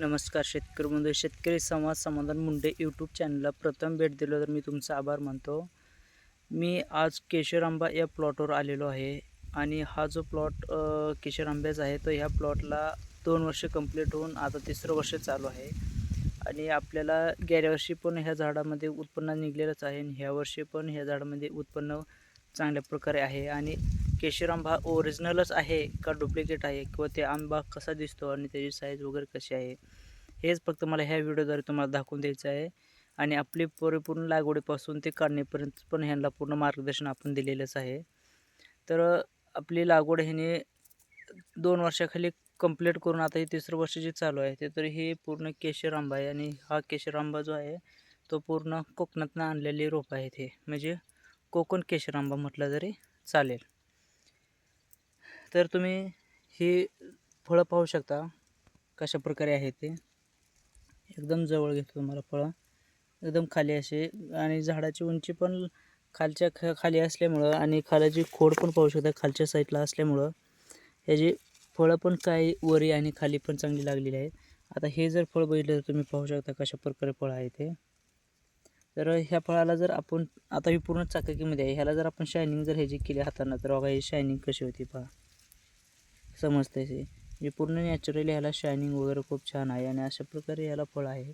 नमस्कार शेतकरी बंधू शेतकरी समाज समाधान मुंडे यूट्यूब चॅनलला प्रथम भेट दिलं तर मी तुमचा आभार मानतो. मी आज केशर आंबा या प्लॉटवर आलेलो आहे आणि हा जो प्लॉट केशरांब्याचा आहे तो ह्या प्लॉटला दोन वर्ष कंप्लीट होऊन आता तिसरं वर्ष चालू आहे. आणि आपल्याला गेल्या वर्षी पण ह्या झाडामध्ये उत्पन्न निघलेलंच आहे आणि ह्या वर्षी पण ह्या झाडामध्ये उत्पन्न चांगल्या प्रकारे आहे. आणि केशर आंबा ओरिजिनलच आहे का डुप्लिकेट आहे? किंवा ते आंबा कसा दिसतो आणि त्याची साईज वगैरे कशी आहे? हेच फक्त मला ह्या व्हिडिओद्वारे तुम्हाला दाखवून द्यायचं आहे. आणि आपली परिपूर्ण लागवडीपासून ते काढणेपर्यंत पण ह्यांना पूर्ण मार्गदर्शन आपण दिलेलंच आहे. तर आपली लागवड ह्याने दोन वर्षाखाली कंप्लीट करून आता हे तिसरं वर्ष जे चालू आहे ते तर हे पूर्ण केशर आंबा आहे. आणि हा केशर आंबा जो आहे तो पूर्ण कोकणातनं आणलेली रोप आहेत हे. म्हणजे कोकण केशर आंबा म्हटलं तरी चालेल. तर तुम्ही ही फळं पाहू शकता कशा प्रकारे आहे ते. एकदम जवळ घेतो तुम्हाला फळं. एकदम खाली असे आणि झाडाची उंची पण खालच्या ख खाली असल्यामुळं आणि खालाची खोड पण पाहू शकता खालच्या साईडला असल्यामुळं. ह्याची फळं पण काही वरी आणि खाली पण चांगली लागलेली आहे आता हे जर फळ बघितलं तर तुम्ही पाहू शकता कशा प्रकारे फळं आहे ते. तर ह्या फळाला जर आपण आता ही पूर्ण चाकाकीमध्ये आहे ह्याला जर आपण शायनिंग जर ह्याची केली हाताना तर बघा ही शायनिंग कशी होती पहा. समजते ते. जे पूर्ण नॅचरली ह्याला शायनिंग वगैरे खूप छान आहे आणि अशा प्रकारे ह्याला फळ आहे.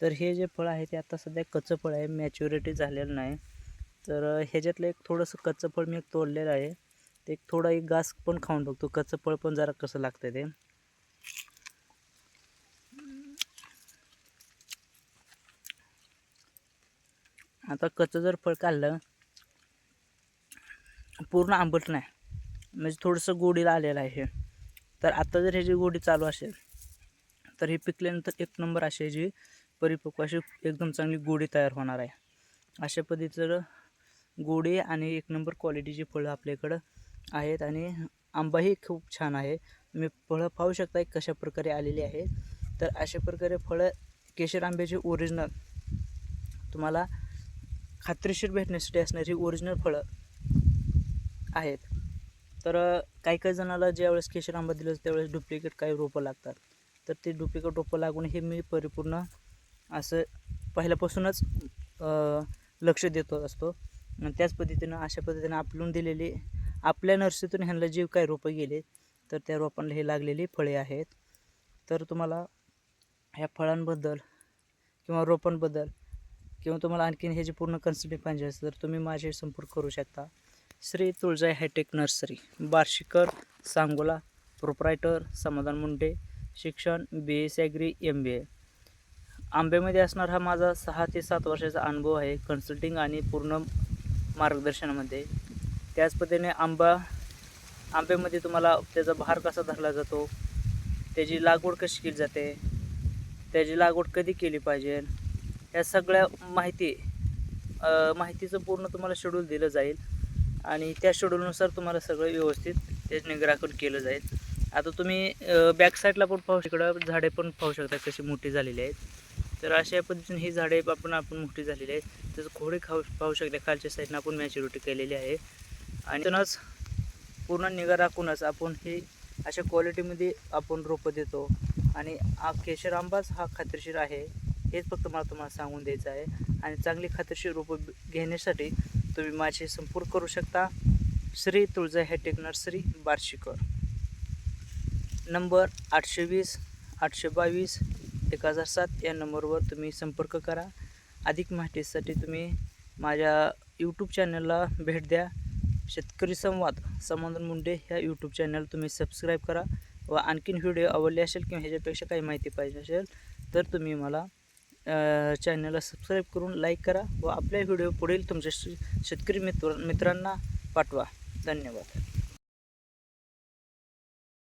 तर हे जे फळ आहे ते आता सध्या कच्चं फळ आहे मॅच्युरिटी झालेलं नाही. तर ह्याच्यातलं एक थोडंसं कच्चं फळ मी एक तोडलेलं आहे. ते एक थोडा एक घास पण खाऊन बघतो. कच्चं फळ पण जरा कसं लागतं ते. आता कच्चं जर फळ काढलं पूर्ण आंबट नाही. म्हणजे थोडंसं गोडीला आलेलं आहे. हे तर आता जर ह्याची गोडी चालू असेल तर हे पिकल्यानंतर एक नंबर अशी ह्याची परिपक्व अशी एकदम चांगली गोडी तयार होणार आहे. अशा पद्धतीचं गोडी आणि एक नंबर क्वालिटीची फळं आपल्याकडं आहेत आणि आंबाही खूप छान आहे. तुम्ही फळं पाहू शकता कशा प्रकारे आलेली आहे. तर अशा प्रकारे फळं केशर आंब्याची ओरिजिनल तुम्हाला खात्रीशीर भेटण्यासाठी असणारी ओरिजिनल फळं आहेत. तर काही काही जणाला ज्यावेळेस केशरांबा दिलं त्यावेळेस डुप्लिकेट काही रोपं लागतात. तर ते डुप्लिकेट रोपं लागून हे मी परिपूर्ण असं पहिल्यापासूनच लक्ष देतो असतो. आणि त्याच पद्धतीनं अशा पद्धतीनं आपलून दिलेली आपल्या नर्सरीतून ह्यांना जे काही रोपं गेले तर त्या रोपांना हे लागलेली फळे आहेत. तर तुम्हाला ह्या फळांबद्दल किंवा रोपांबद्दल किंवा तुम्हाला आणखीन हे जे पूर्ण कन्सल्टिंग पाहिजे असेल तर तुम्ही माझ्याशी संपर्क करू शकता. Shri Tuljai hitech nursery Barshikar Sangola proprietor Samadhan Munde शिक्षण B S agri M B A आंब्यामध्ये असणार हा माझा सहा ते सात वर्षाचा अनुभव आहे कन्सल्टिंग आणि पूर्ण मार्गदर्शनामध्ये. त्याच पद्धतीने आंबा आंब्यामध्ये तुम्हाला त्याचा भार कसा धरला जातो त्याची लागवड कशी केली जाते त्याची लागवड कधी केली पाहिजे या सगळ्या माहिती माहितीचं पूर्ण तुम्हाला शेड्यूल दिलं जाईल. आणि त्या शेड्यूलनुसार तुम्हाला सगळं व्यवस्थित ते निगराखण केलं जाईल. आता तुम्ही बॅक साईडला पण पाहू शकता झाडे पण पाहू शकता कशी मोठी झालेली आहेत. तर अशा पद्धतीने ही झाडे आपण आपण मोठी झालेली आहेत. त्याचं खोडे खाऊ पाहू शकता खालच्या साईडनं आपण मॅच्युरिटी केलेली आहे. आणि त्यानंच पूर्ण निगा राखूनच आपण ही अशा क्वालिटीमध्ये आपण रोपं देतो. आणि हा केशर आंबाच हा खात्रीशीर आहे हेच फक्त मला तुम्हाला सांगून द्यायचं आहे. आणि चांगली खात्रीशीर रोपं घेण्यासाठी तुम्ही माझे संपर्क करू शकता. Shri Tulja hitech nursery Barshikar. Number आठशे वीस आठशे बावीस एक हजार सात या नंबरवर तुम्ही संपर्क करा. अधिक माहितीसाठी तुम्ही माझ्या यूट्यूब चॅनलला भेट द्या. शेतकरी संवाद समाधान मुंडे ह्या यूट्यूब चॅनल तुम्ही सबस्क्राईब करा. व आणखीन व्हिडिओ आवडले असेल किंवा ह्याच्यापेक्षा काही माहिती पाहिजे असेल तर तुम्ही मला चॅनलला सबस्क्राईब करून लाईक करा व आपल्या व्हिडिओ पुढील तुमच्या शेतकरी मित्र मित्रांना पाठवा. धन्यवाद.